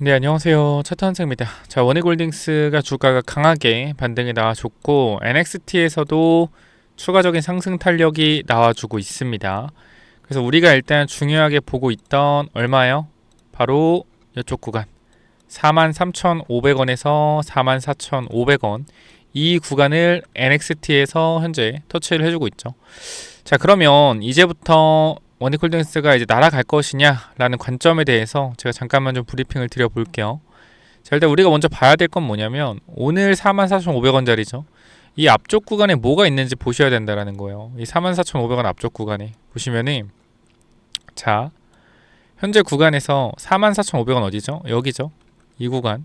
네, 안녕하세요. 차탄생입니다. 자, 원익홀딩스가 주가가 강하게 반등이 나와줬고, NXT에서도 추가적인 상승 탄력이 나와주고 있습니다. 그래서 우리가 일단 중요하게 보고 있던 얼마요? 바로 이쪽 구간. 43,500원에서 44,500원. 이 구간을 NXT에서 현재 터치를 해주고 있죠. 자, 그러면 이제부터 원익홀딩스가 이제 날아갈 것이냐라는 관점에 대해서 제가 잠깐만 좀 브리핑을 드려볼게요. 자, 일단 우리가 먼저 봐야 될 건 뭐냐면 오늘 44,500원짜리죠. 이 앞쪽 구간에 뭐가 있는지 보셔야 된다라는 거예요. 이 44,500원 앞쪽 구간에 보시면은 자 현재 구간에서 44,500원 어디죠? 여기죠. 이 구간.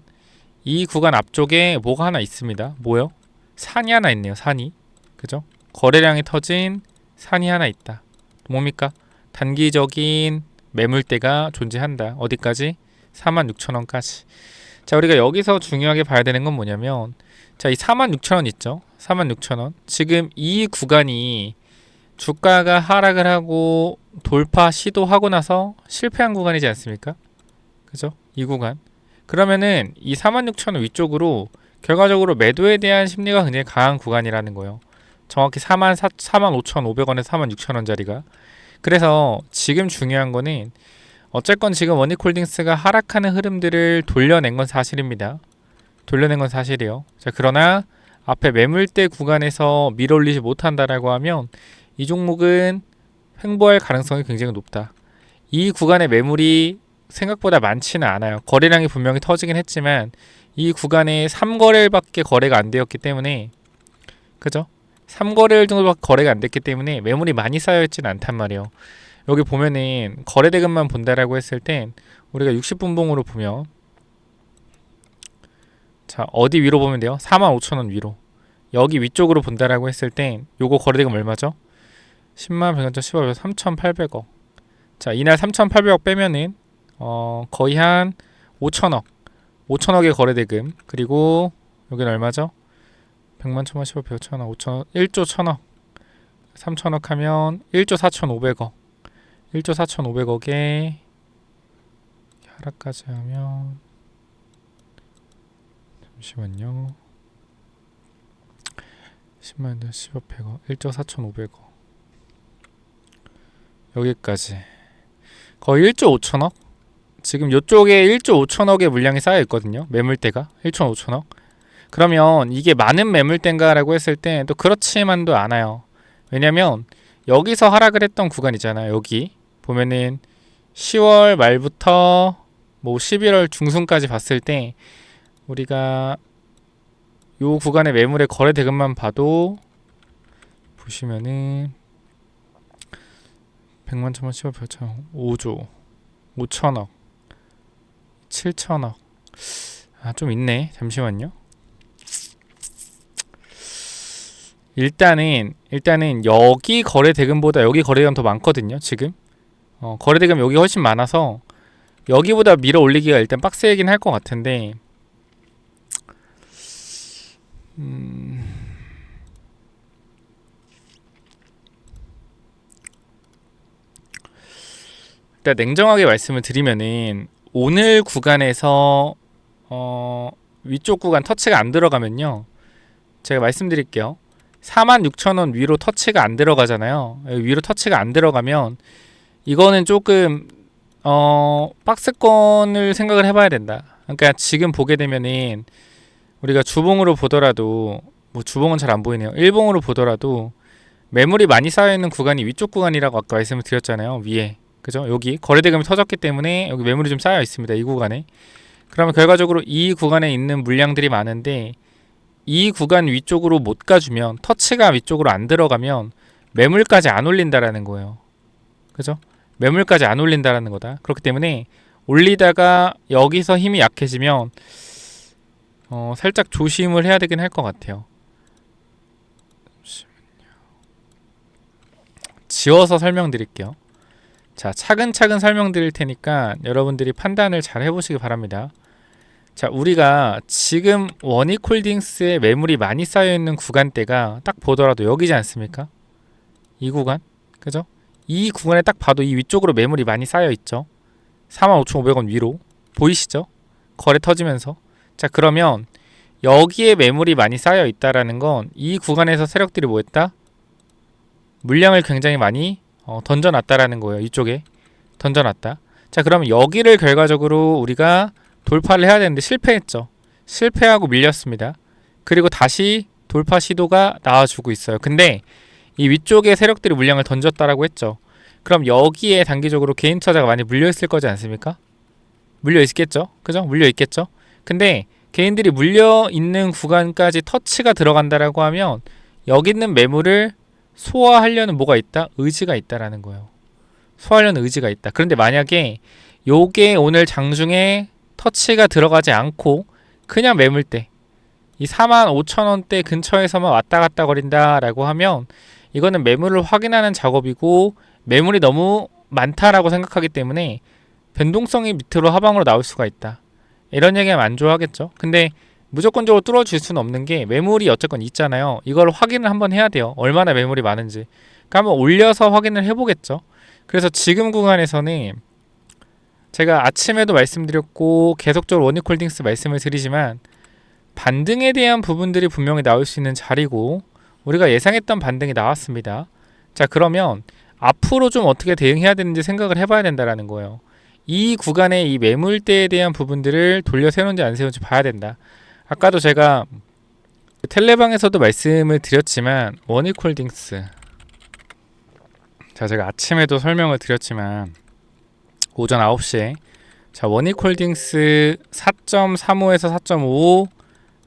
이 구간 앞쪽에 뭐가 하나 있습니다. 뭐요? 산이 하나 있네요. 산이. 그죠? 거래량이 터진 산이 하나 있다. 뭡니까? 단기적인 매물대가 존재한다. 어디까지? 46,000원까지. 자, 우리가 여기서 중요하게 봐야 되는 건 뭐냐면 자, 이 46,000원 있죠? 46,000원. 지금 이 구간이 주가가 하락을 하고 돌파 시도하고 나서 실패한 구간이지 않습니까? 그죠? 이 구간. 그러면은 이 46,000원 위쪽으로 결과적으로 매도에 대한 심리가 굉장히 강한 구간이라는 거예요. 정확히 4만 4, 4만 5,500원에서 4만 6천원짜리가. 그래서 지금 중요한 거는 어쨌건 지금 원익홀딩스가 하락하는 흐름들을 돌려낸 건 사실입니다. 돌려낸 건 사실이에요. 자, 그러나 앞에 매물대 구간에서 밀어올리지 못한다라고 하면 이 종목은 횡보할 가능성이 굉장히 높다. 이 구간의 매물이 생각보다 많지는 않아요. 거래량이 분명히 터지긴 했지만 이 구간에 3거래일밖에 거래가 안 되었기 때문에 그죠? 3거래일 정도밖에 거래가 안 됐기 때문에 매물이 많이 쌓여 있지는 않단 말이에요. 여기 보면은 거래 대금만 본다라고 했을 땐 우리가 60분봉으로 보면 자 어디 위로 보면 돼요? 45,000원 위로 여기 위쪽으로 본다라고 했을 땐 요거 거래 대금 얼마죠? 10만 100원짜 10억 3,800억 자 이날 3,800억 빼면은 어 거의 한 5천억 5천억의 거래 대금 그리고 여기는 얼마죠? 100만 천만 10억 100억 천억 5천억 1조 천억 3천억 하면 1조 4,500억. 1조 4,500억에 하락까지 하면 잠시만요. 10만 원 10억 100억 1조 4,500억. 여기까지. 거의 1조 5천억? 지금 이쪽에 1조 5천억의 물량이 쌓여 있거든요. 매물대가. 1조 5천억 그러면 이게 많은 매물대인가라고 했을 때 또 그렇지만도 않아요. 왜냐면 여기서 하락을 했던 구간이잖아요. 여기 보면은 10월 말부터 뭐 11월 중순까지 봤을 때 우리가 요 구간의 매물의 거래 대금만 봐도 보시면은 100만 천만 10억 100천 5조 5천억 7천억 아 좀 있네 잠시만요 일단은 일단은 여기 거래 대금보다 여기 거래 대금 더 많거든요. 지금. 어, 거래 대금 여기 훨씬 많아서 여기보다 밀어 올리기가 일단 빡세긴 할 것 같은데. 음... 일단 냉정하게 말씀을 드리면은 오늘 구간에서 어, 위쪽 구간 터치가 안 들어가면요. 제가 말씀드릴게요 46,000원 위로 터치가 안 들어가잖아요. 위로 터치가 안 들어가면 이거는 조금 어 박스권을 생각을 해봐야 된다. 그러니까 지금 보게 되면은 우리가 주봉으로 보더라도 뭐 주봉은 잘 안 보이네요. 일봉으로 보더라도 매물이 많이 쌓여 있는 구간이 위쪽 구간이라고 아까 말씀을 드렸잖아요. 위에 그죠? 여기 거래대금이 터졌기 때문에 여기 매물이 좀 쌓여 있습니다. 이 구간에. 그러면 결과적으로 이 구간에 있는 물량들이 많은데 이 구간 위쪽으로 못 가주면 터치가 위쪽으로 안 들어가면 매물까지 안 올린다라는 거예요. 그죠? 매물까지 안 올린다라는 거다. 그렇기 때문에 올리다가 여기서 힘이 약해지면 어, 살짝 조심을 해야 되긴 할 것 같아요. 지워서 설명드릴게요. 자, 차근차근 설명드릴 테니까 여러분들이 판단을 잘 해보시기 바랍니다. 자, 우리가 지금 원익홀딩스에 매물이 많이 쌓여 있는 구간대가 딱 보더라도 여기지 않습니까? 이 구간, 그죠? 이 구간에 딱 봐도 이 위쪽으로 매물이 많이 쌓여 있죠. 45,500원 위로 보이시죠? 거래 터지면서 자 그러면 여기에 매물이 많이 쌓여 있다라는 건 이 구간에서 세력들이 뭐했다? 물량을 굉장히 많이 어, 던져놨다라는 거예요. 이쪽에 던져놨다. 자 그러면 여기를 결과적으로 우리가 돌파를 해야 되는데 실패했죠. 실패하고 밀렸습니다. 그리고 다시 돌파 시도가 나와주고 있어요. 근데 이 위쪽에 세력들이 물량을 던졌다라고 했죠. 그럼 여기에 단기적으로 개인 투자자가 많이 물려 있을 거지 않습니까? 물려 있겠죠. 그죠? 물려 있겠죠. 근데 개인들이 물려 있는 구간까지 터치가 들어간다라고 하면 여기 있는 매물을 소화하려는 뭐가 있다? 의지가 있다라는 거예요. 소화하려는 의지가 있다. 그런데 만약에 요게 오늘 장중에 터치가 들어가지 않고 그냥 매물대 이 4만 5천 원대 근처에서만 왔다 갔다 거린다라고 하면 이거는 매물을 확인하는 작업이고 매물이 너무 많다라고 생각하기 때문에 변동성이 밑으로 하방으로 나올 수가 있다. 이런 얘기하면 안 좋아하겠죠. 근데 무조건적으로 뚫어줄 수는 없는 게 매물이 어쨌건 있잖아요. 이걸 확인을 한번 해야 돼요. 얼마나 매물이 많은지. 그러니까 한번 올려서 확인을 해보겠죠. 그래서 지금 구간에서는 제가 아침에도 말씀드렸고 계속적으로 원익홀딩스 말씀을 드리지만 반등에 대한 부분들이 분명히 나올 수 있는 자리고 우리가 예상했던 반등이 나왔습니다. 자 그러면 앞으로 좀 어떻게 대응해야 되는지 생각을 해봐야 된다라는 거예요. 이 구간의 이 매물대에 대한 부분들을 돌려 세우는지 안 세우는지 봐야 된다. 아까도 제가 텔레방에서도 말씀을 드렸지만 원익홀딩스 자 제가 아침에도 설명을 드렸지만 오전 9시에 자 원익홀딩스 4.35에서 4.5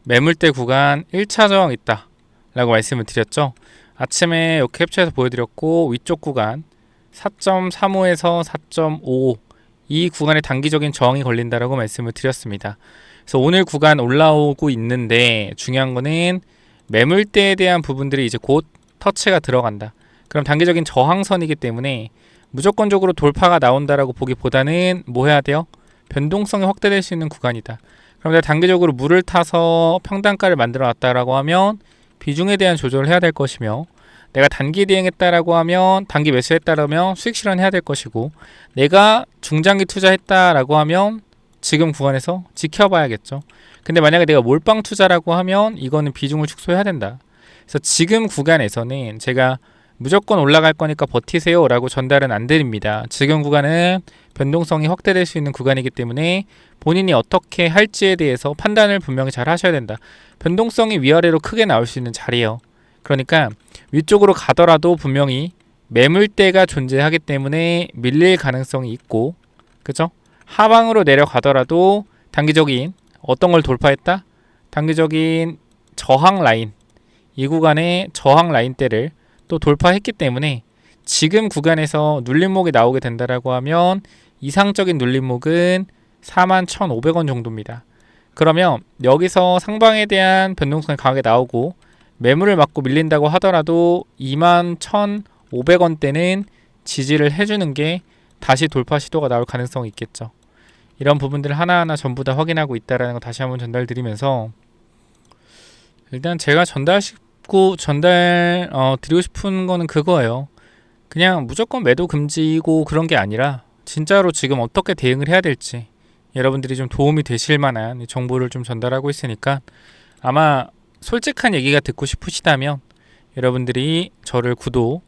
매물대 구간 1차 저항 있다 라고 말씀을 드렸죠 아침에 이 캡처해서 보여드렸고 위쪽 구간 4.35에서 4.5이 구간에 단기적인 저항이 걸린다라고 말씀을 드렸습니다. 그래서 오늘 구간 올라오고 있는데 중요한 거는 매물대에 대한 부분들이 이제 곧 터치가 들어간다. 그럼 단기적인 저항선이기 때문에 무조건적으로 돌파가 나온다라고 보기보다는 뭐 해야 돼요? 변동성이 확대될 수 있는 구간이다. 그럼 내가 단기적으로 물을 타서 평단가를 만들어 놨다라고 하면 비중에 대한 조절을 해야 될 것이며 내가 단기 대응했다라고 하면 단기 매수했다라면 수익 실현해야 될 것이고 내가 중장기 투자했다라고 하면 지금 구간에서 지켜봐야겠죠. 근데 만약에 내가 몰빵 투자라고 하면 이거는 비중을 축소해야 된다. 그래서 지금 구간에서는 제가 무조건 올라갈 거니까 버티세요 라고 전달은 안 드립니다. 지금 구간은 변동성이 확대될 수 있는 구간이기 때문에 본인이 어떻게 할지에 대해서 판단을 분명히 잘 하셔야 된다. 변동성이 위아래로 크게 나올 수 있는 자리예요. 그러니까 위쪽으로 가더라도 분명히 매물대가 존재하기 때문에 밀릴 가능성이 있고 그죠? 하방으로 내려가더라도 단기적인 어떤 걸 돌파했다? 단기적인 저항 라인 이 구간의 저항 라인대를 또 돌파했기 때문에 지금 구간에서 눌림목이 나오게 된다라고 하면 이상적인 눌림목은 41,500원 정도입니다. 그러면 여기서 상방에 대한 변동성이 강하게 나오고 매물을 맞고 밀린다고 하더라도 21,500원대는 지지를 해주는 게 다시 돌파 시도가 나올 가능성이 있겠죠. 이런 부분들을 하나하나 전부 다 확인하고 있다라는 거 다시 한번 전달드리면서 일단 제가 전달 시고 전달 어, 드리고 싶은 거는 그거예요. 그냥 무조건 매도 금지고 그런 게 아니라 진짜로 지금 어떻게 대응을 해야 될지 여러분들이 좀 도움이 되실 만한 정보를 좀 전달하고 있으니까 아마 솔직한 얘기가 듣고 싶으시다면 여러분들이 저를 구독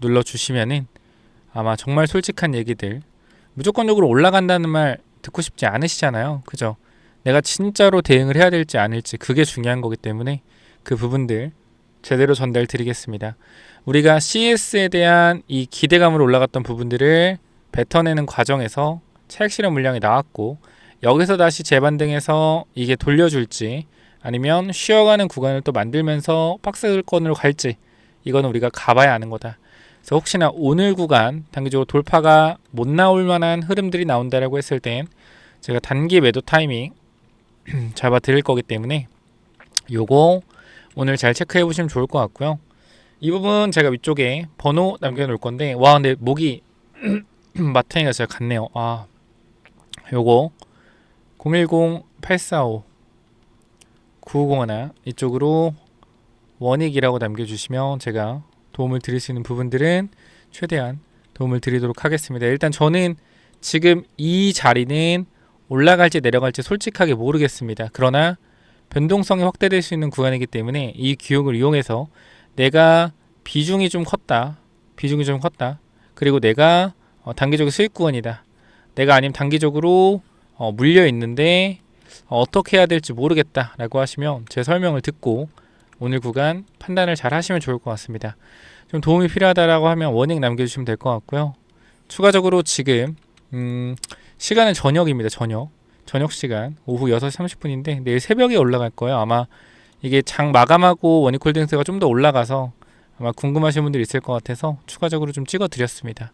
눌러 주시면은 아마 정말 솔직한 얘기들 무조건적으로 올라간다는 말 듣고 싶지 않으시잖아요. 그죠? 내가 진짜로 대응을 해야 될지 아닐지 그게 중요한 거기 때문에 그 부분들 제대로 전달 드리겠습니다. 우리가 CS에 대한 이 기대감으로 올라갔던 부분들을 뱉어내는 과정에서 차익 실현 물량이 나왔고 여기서 다시 재반등해서 이게 돌려줄지 아니면 쉬어가는 구간을 또 만들면서 박스권으로 갈지 이거는 우리가 가봐야 아는 거다. 그래서 혹시나 오늘 구간 단기적으로 돌파가 못 나올 만한 흐름들이 나온다라고 했을 땐 제가 단기 매도 타이밍 잡아 드릴 거기 때문에 요거 오늘 잘 체크해 보시면 좋을 것 같고요. 이 부분 제가 위쪽에 번호 남겨 놓을 건데 와 근데 목이 마탱이가 제가 같네요. 아 요거 010-845 9501 이쪽으로 원익이라고 남겨주시면 제가 도움을 드릴 수 있는 부분들은 최대한 도움을 드리도록 하겠습니다. 일단 저는 지금 이 자리는 올라갈지 내려갈지 솔직하게 모르겠습니다. 그러나 변동성이 확대될 수 있는 구간이기 때문에 이 기억을 이용해서 내가 비중이 좀 컸다. 비중이 좀 컸다. 그리고 내가 어, 단기적으로 수익 구간이다. 내가 아니면 단기적으로 어, 물려 있는데 어, 어떻게 해야 될지 모르겠다라고 하시면 제 설명을 듣고 오늘 구간 판단을 잘 하시면 좋을 것 같습니다. 좀 도움이 필요하다라고 하면 워닝 남겨주시면 될 것 같고요. 추가적으로 지금 음, 시간은 저녁입니다. 저녁 저녁 시간 오후 6시 30분인데 내일 새벽에 올라갈 거예요. 아마 이게 장 마감하고 원익홀딩스가 좀 더 올라가서 아마 궁금하신 분들 있을 것 같아서 추가적으로 좀 찍어 드렸습니다.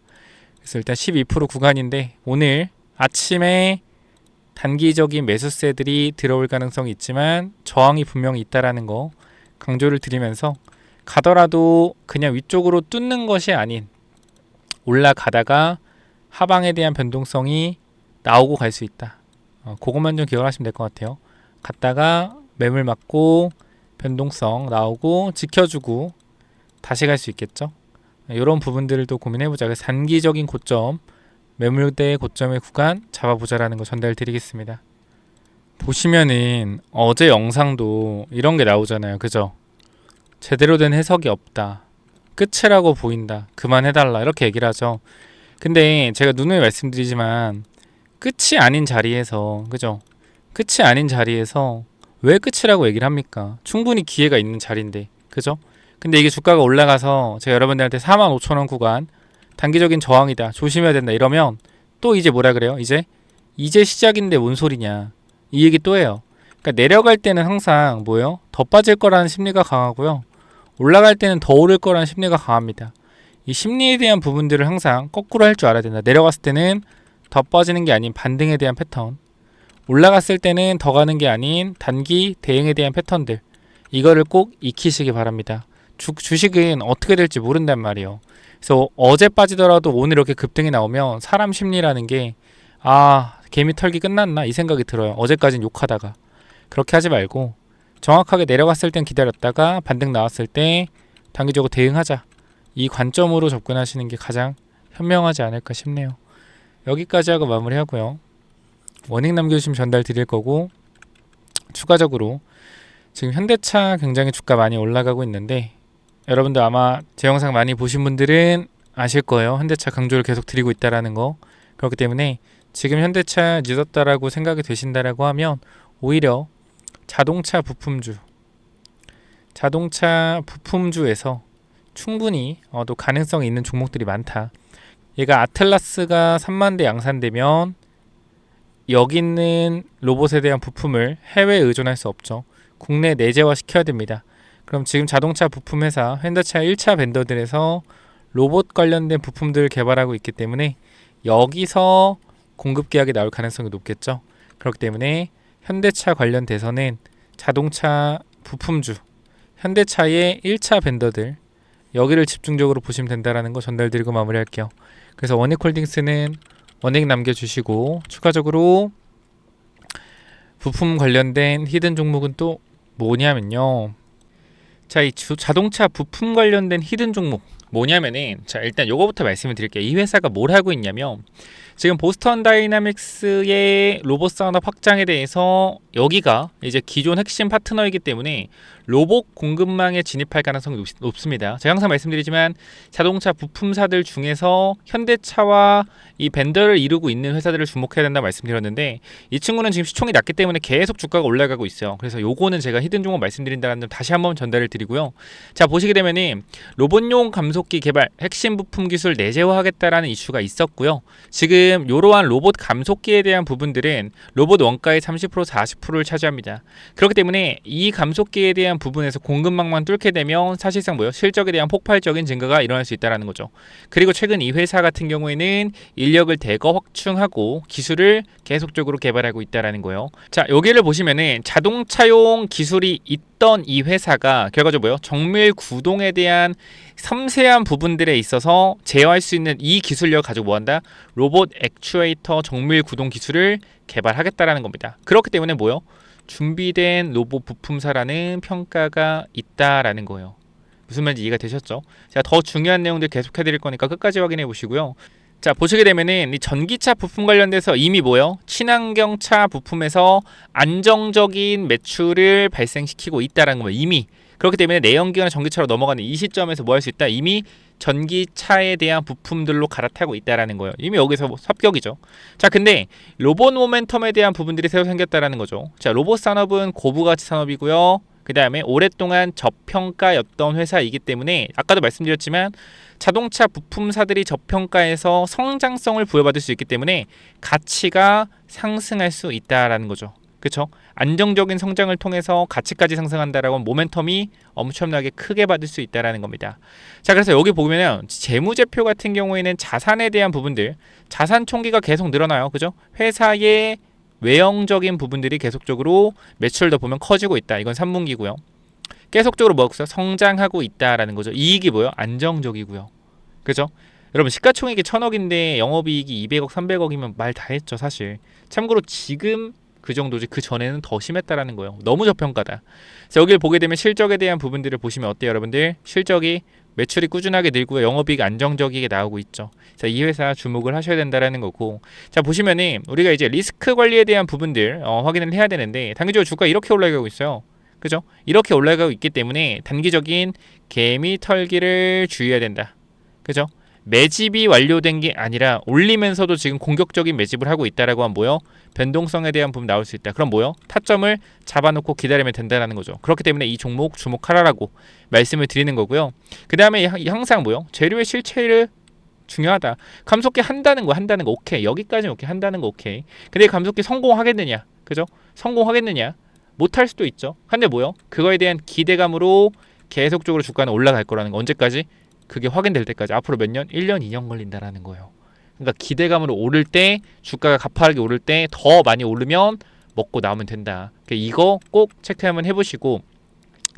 그래서 일단 12% 구간인데 오늘 아침에 단기적인 매수세들이 들어올 가능성이 있지만 저항이 분명히 있다라는 거 강조를 드리면서 가더라도 그냥 위쪽으로 뚫는 것이 아닌 올라가다가 하방에 대한 변동성이 나오고 갈 수 있다. 어, 그것만 좀 기억하시면 될 것 같아요. 갔다가 매물 맞고 변동성 나오고 지켜주고 다시 갈 수 있겠죠. 이런 부분들을 또 고민해보자. 그래서 단기적인 고점, 매물대 고점의 구간 잡아보자라는 거 전달드리겠습니다. 보시면은 어제 영상도 이런 게 나오잖아요. 그죠? 제대로 된 해석이 없다. 끝이라고 보인다. 그만해달라. 이렇게 얘기를 하죠. 근데 제가 누누이 말씀드리지만 끝이 아닌 자리에서 그죠? 끝이 아닌 자리에서 왜 끝이라고 얘기를 합니까? 충분히 기회가 있는 자리인데 그죠? 근데 이게 주가가 올라가서 제가 여러분들한테 4만 5천 원 구간 단기적인 저항이다 조심해야 된다 이러면 또 이제 뭐라 그래요? 이제 이제 시작인데 뭔 소리냐 이 얘기 또 해요. 그러니까 내려갈 때는 항상 뭐예요? 더 빠질 거라는 심리가 강하고요. 올라갈 때는 더 오를 거라는 심리가 강합니다. 이 심리에 대한 부분들을 항상 거꾸로 할 줄 알아야 된다. 내려갔을 때는 더 빠지는 게 아닌 반등에 대한 패턴. 올라갔을 때는 더 가는 게 아닌 단기 대응에 대한 패턴들. 이거를 꼭 익히시기 바랍니다. 주, 주식은 어떻게 될지 모른단 말이에요. 그래서 어제 빠지더라도 오늘 이렇게 급등이 나오면 사람 심리라는 게 아, 개미 털기 끝났나? 이 생각이 들어요. 어제까진 욕하다가. 그렇게 하지 말고 정확하게 내려갔을 땐 기다렸다가 반등 나왔을 때 단기적으로 대응하자. 이 관점으로 접근하시는 게 가장 현명하지 않을까 싶네요. 여기까지 하고 마무리하고요. 원익 남겨주시면 전달 드릴 거고 추가적으로 지금 현대차 굉장히 주가 많이 올라가고 있는데 여러분들 아마 제 영상 많이 보신 분들은 아실 거예요. 현대차 강조를 계속 드리고 있다라는 거. 그렇기 때문에 지금 현대차 늦었다라고 생각이 되신다라고 하면 오히려 자동차 부품주 자동차 부품주에서 충분히 어, 또 가능성이 있는 종목들이 많다. 얘가 아틀라스가 3만 대 양산되면 여기 있는 로봇에 대한 부품을 해외에 의존할 수 없죠. 국내 내재화 시켜야 됩니다. 그럼 지금 자동차 부품 회사 현대차 1차 벤더들에서 로봇 관련된 부품들을 개발하고 있기 때문에 여기서 공급 계약이 나올 가능성이 높겠죠. 그렇기 때문에 현대차 관련돼서는 자동차 부품주 현대차의 1차 벤더들 여기를 집중적으로 보시면 된다라는 거 전달드리고 마무리할게요. 그래서 원익홀딩스는 원익 남겨주시고 추가적으로 부품 관련된 히든 종목은 또 뭐냐면요. 자, 이 주, 자동차 부품 관련된 히든 종목 뭐냐면은 자 일단 요거부터 말씀을 드릴게요. 이 회사가 뭘 하고 있냐면 지금 보스턴 다이나믹스의 로봇 산업 확장에 대해서 여기가 이제 기존 핵심 파트너이기 때문에 로봇 공급망에 진입할 가능성이 높, 습니다 제가 항상 말씀드리지만 자동차 부품사들 중에서 현대차와 이 벤더를 이루고 있는 회사들을 주목해야 된다 말씀드렸는데 이 친구는 지금 시총이 낮기 때문에 계속 주가가 올라가고 있어요. 그래서 요거는 제가 히든 종목 말씀드린다는 점 다시 한번 전달을 드리고요. 자 보시게 되면은 로봇용 감속기 개발 핵심 부품 기술 내재화하겠다라는 이슈가 있었고요. 지금 이러한 로봇 감속기에 대한 부분들은 로봇 원가의 30% 40%를 차지합니다. 그렇기 때문에 이 감속기에 대한 부분에서 공급망만 뚫게 되면 사실상 뭐요 실적에 대한 폭발적인 증가가 일어날 수 있다라는 거죠. 그리고 최근 이 회사 같은 경우에는 인력을 대거 확충하고 기술을 계속적으로 개발하고 있다라는 거예요. 자, 여기를 보시면은 자동차용 기술이 있 던 이 회사가 결과적으로 뭐요? 정밀 구동에 대한 섬세한 부분들에 있어서 제어할 수 있는 이 기술력을 가지고 뭐한다? 로봇 액추에이터 정밀 구동 기술을 개발하겠다라는 겁니다. 그렇기 때문에 뭐요? 준비된 로봇 부품사라는 평가가 있다라는 거예요. 무슨 말인지 이해가 되셨죠? 제가 더 중요한 내용들 계속 해 드릴 거니까 끝까지 확인해 보시고요. 자 보시게 되면은 이 전기차 부품 관련돼서 이미 뭐요? 친환경차 부품에서 안정적인 매출을 발생시키고 있다라는 거예요. 이미 그렇기 때문에 내연기관 전기차로 넘어가는 이 시점에서 뭐 할 수 있다? 이미 전기차에 대한 부품들로 갈아타고 있다라는 거예요. 이미 여기서 뭐 섭격이죠. 자, 근데 로봇 모멘텀에 대한 부분들이 새로 생겼다라는 거죠. 자, 로봇 산업은 고부가치 산업이고요. 그 다음에 오랫동안 저평가였던 회사이기 때문에 아까도 말씀드렸지만 자동차 부품사들이 저평가에서 성장성을 부여받을 수 있기 때문에 가치가 상승할 수 있다라는 거죠. 그렇죠? 안정적인 성장을 통해서 가치까지 상승한다라고 모멘텀이 엄청나게 크게 받을 수 있다라는 겁니다. 자, 그래서 여기 보면은 재무제표 같은 경우에는 자산에 대한 부분들, 자산 총기가 계속 늘어나요. 그죠? 회사의 외형적인 부분들이 계속적으로 매출도 보면 커지고 있다. 이건 3분기고요. 계속적으로 뭐였어요? 성장하고 있다라는 거죠. 이익이 뭐요? 안정적이고요. 그죠? 여러분 시가총액이 천억인데 영업이익이 200억, 300억이면 말 다 했죠, 사실. 참고로 지금 그 정도지 그 전에는 더 심했다라는 거예요. 너무 저평가다. 그래서 여기를 보게 되면 실적에 대한 부분들을 보시면 어때요, 여러분들? 실적이 매출이 꾸준하게 늘고요. 영업이익 안정적이게 나오고 있죠. 자, 이 회사 주목을 하셔야 된다라는 거고. 자, 보시면은 우리가 이제 리스크 관리에 대한 부분들 어, 확인을 해야 되는데 단기적으로 주가 이렇게 올라가고 있어요. 그죠? 이렇게 올라가고 있기 때문에 단기적인 개미 털기를 주의해야 된다. 그죠? 매집이 완료된 게 아니라 올리면서도 지금 공격적인 매집을 하고 있다라고 하면 뭐요? 변동성에 대한 부분 나올 수 있다. 그럼 뭐요? 타점을 잡아놓고 기다리면 된다라는 거죠. 그렇기 때문에 이 종목 주목하라라고 말씀을 드리는 거고요. 그 다음에 항상 뭐요? 재료의 실체를 중요하다. 감속기 한다는 거 한다는 거 오케이. 여기까지 오케이. 한다는 거 오케이. 근데 감속기 성공하겠느냐? 그죠? 성공하겠느냐? 못할 수도 있죠. 근데 뭐요? 그거에 대한 기대감으로 계속적으로 주가는 올라갈 거라는 거 언제까지? 그게 확인될 때까지 앞으로 몇 년? 1년, 2년 걸린다라는 거예요. 그러니까 기대감으로 오를 때 주가가 가파르게 오를 때 더 많이 오르면 먹고 나오면 된다. 그러니까 이거 꼭 체크 한번 해보시고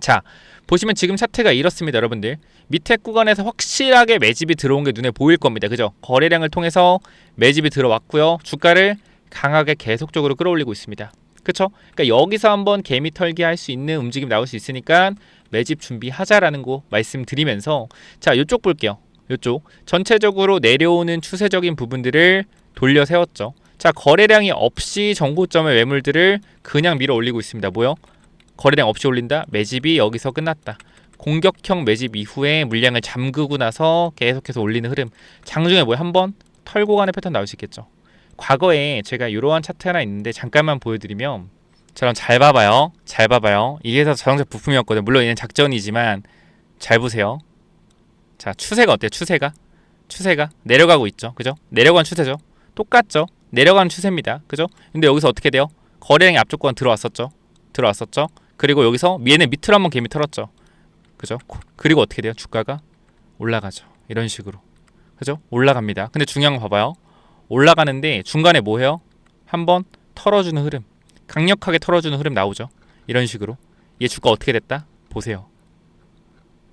자 보시면 지금 차트가 이렇습니다, 여러분들. 밑에 구간에서 확실하게 매집이 들어온 게 눈에 보일 겁니다. 그죠? 거래량을 통해서 매집이 들어왔고요. 주가를 강하게 계속적으로 끌어올리고 있습니다. 그렇죠? 그러니까 여기서 한번 개미 털기 할 수 있는 움직임 나올 수 있으니까 매집 준비하자라는 거 말씀드리면서 자 이쪽 볼게요. 이쪽 전체적으로 내려오는 추세적인 부분들을 돌려 세웠죠. 자 거래량이 없이 정고점의 매물들을 그냥 밀어 올리고 있습니다. 뭐요? 거래량 없이 올린다. 매집이 여기서 끝났다. 공격형 매집 이후에 물량을 잠그고 나서 계속해서 올리는 흐름. 장중에 뭐 한번 털고 가는 패턴 나올 수 있겠죠. 과거에 제가 이러한 차트 하나 있는데 잠깐만 보여드리면 저랑 잘 봐봐요. 잘 봐봐요. 이게 회사 자동차 부품이었거든요. 물론 얘는 작전이지만 잘 보세요. 자 추세가 어때요? 추세가 추세가 내려가고 있죠. 그죠? 내려가는 추세죠. 똑같죠. 내려가는 추세입니다. 그죠? 근데 여기서 어떻게 돼요? 거래량이 앞쪽 권 들어왔었죠. 들어왔었죠. 그리고 여기서 얘는 밑으로 한번 개미 털었죠. 그죠? 그리고 어떻게 돼요? 주가가 올라가죠. 이런 식으로. 그죠? 올라갑니다. 근데 중요한 거 봐봐요. 올라가는데 중간에 뭐 해요? 한번 털어주는 흐름. 강력하게 털어주는 흐름 나오죠. 이런 식으로. 얘 주가 어떻게 됐다? 보세요.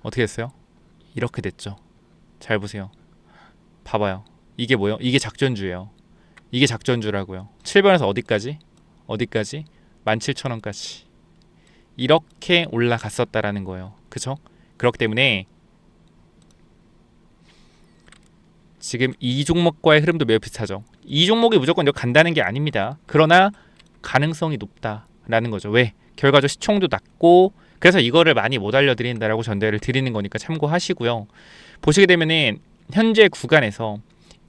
어떻게 됐어요? 이렇게 됐죠. 잘 보세요. 봐봐요. 이게 뭐예요? 이게 작전주예요. 이게 작전주라고요. 7번에서 어디까지? 어디까지? 17,000원까지. 이렇게 올라갔었다라는 거예요. 그죠? 그렇기 때문에 지금 이 종목과의 흐름도 매우 비슷하죠. 이 종목이 무조건 간다는 게 아닙니다. 그러나 가능성이 높다라는 거죠. 왜? 결과적 시총도 낮고 그래서 이거를 많이 못 알려드린다라고 전달을 드리는 거니까 참고하시고요. 보시게 되면은 현재 구간에서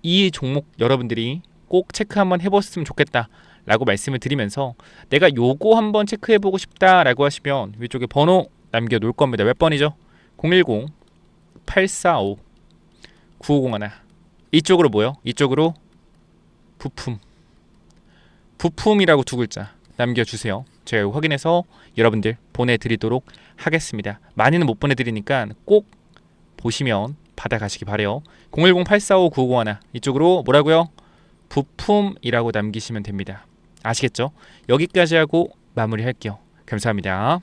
이 종목 여러분들이 꼭 체크 한번 해봤으면 좋겠다 라고 말씀을 드리면서 내가 요거 한번 체크해 보고 싶다 라고 하시면 위쪽에 번호 남겨 놓을 겁니다. 몇 번이죠? 010 845 9501 이쪽으로 뭐요? 이쪽으로 부품 부품이라고 두 글자 남겨주세요. 제가 확인해서 여러분들 보내드리도록 하겠습니다. 많이는 못 보내드리니까 꼭 보시면 받아가시기 바래요. 010-845-9951 이쪽으로 뭐라고요? 부품이라고 남기시면 됩니다. 아시겠죠? 여기까지 하고 마무리할게요. 감사합니다.